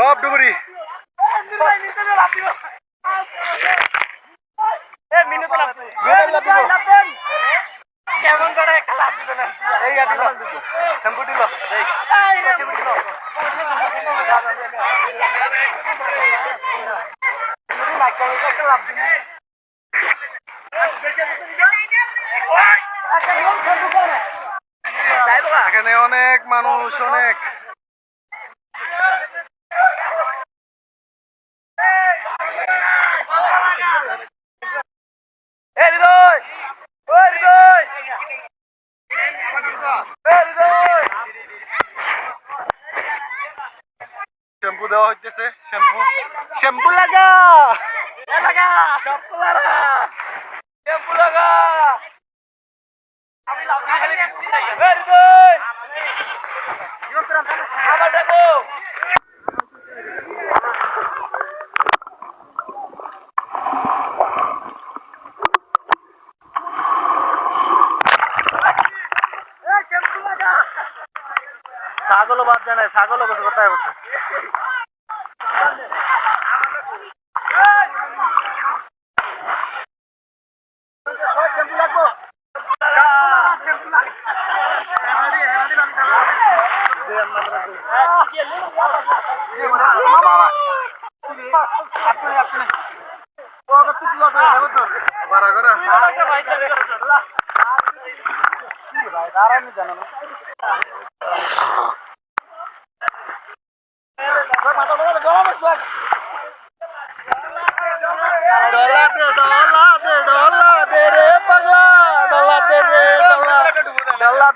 সব ডুবুরি কেমন করে খেলা দিবে না এই গাড়ি শ্যাম্পু দিল এখানে অনেক মানুষ অনেক দেওয়া হইতেছে। শ্যাম্পু। শ্যাম্পু লাগা। লাগা। শ্যাম্পু লাগা। শ্যাম্পু লাগা। ছাগলও বাদ না ছাগলও বসে কোথায় বসে? ভাই তারা জানো না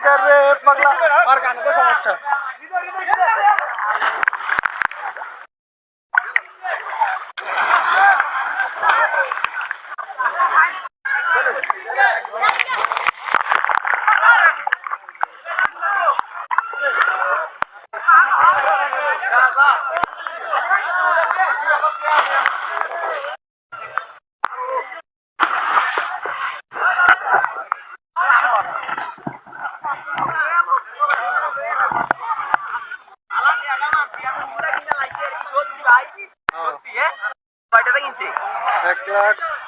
দে রে পাগলা। আর গানে তো সমস্যা।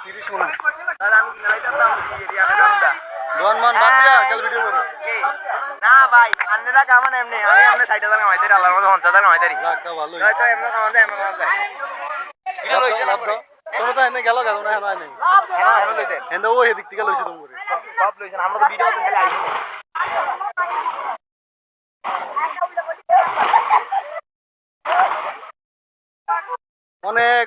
তিরিশ মনে দোয়ান মান বাদ দিয়া কাল ভিডিও করো। না ভাই আন্নেরা কামান এমনি। আমি এমনি ষাট হাজার কামাইতে আল্লাহর মতো পঞ্চাশ হাজার কামাইতে লাখটা ভালোই। হয়তো এমনি এমনি লাভ দাও। তোমরা তো এনে গেল গেল না হেনা হ্যাঁ লইতেন হেন্দা ও এদিক থেকে লইছে তোমরা। সব লইছেন আমরা তো ভিডিও করতে গেলে আইছি অনেক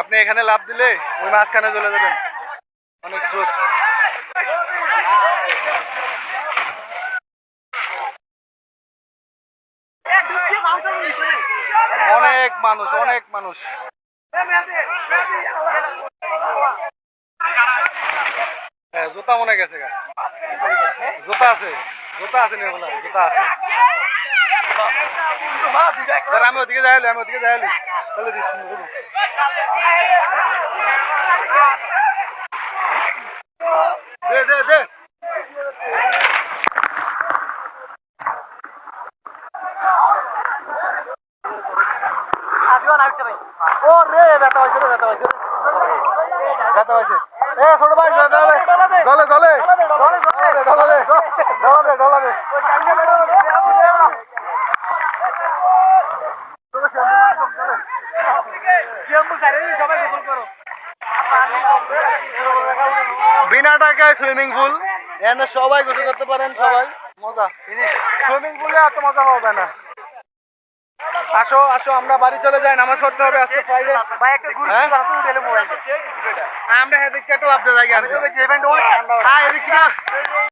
আপনি এখানে লাভ দিলে ওই মাঝখানে চলে যাবেন। অনেক স্রোত। অনেক মানুষ অনেক মানুষ। হ্যাঁ জুতা মনে গেছে জুতা আছে জুতা আছে নিয়ে বলা জুতা আছে। আমি ওদিকে যাইলি আমি ওদিকে যাইলি তাহলে শুনব দে দে দে। ও রে ব্যথা হয়েছে রে ব্যথা হয়েছে ব্যথা হয়েছে এ ছোট বিনা টাকায় সুইমিং পুল। এখানে সবাই গোসল করতে পারেন সবাই। মজা সুইমিং পুলে এত মজা হবে না। আসো আসো আমরা বাড়ি চলে যাই নামাজ পড়তে হবে আজকে ফ্রাইডে ভাই একটা গুরু? বানাতে দিলে মোবাইল আমরা এদিকে একটা লাভ দিয়ে যাই হ্যাঁ এদিকে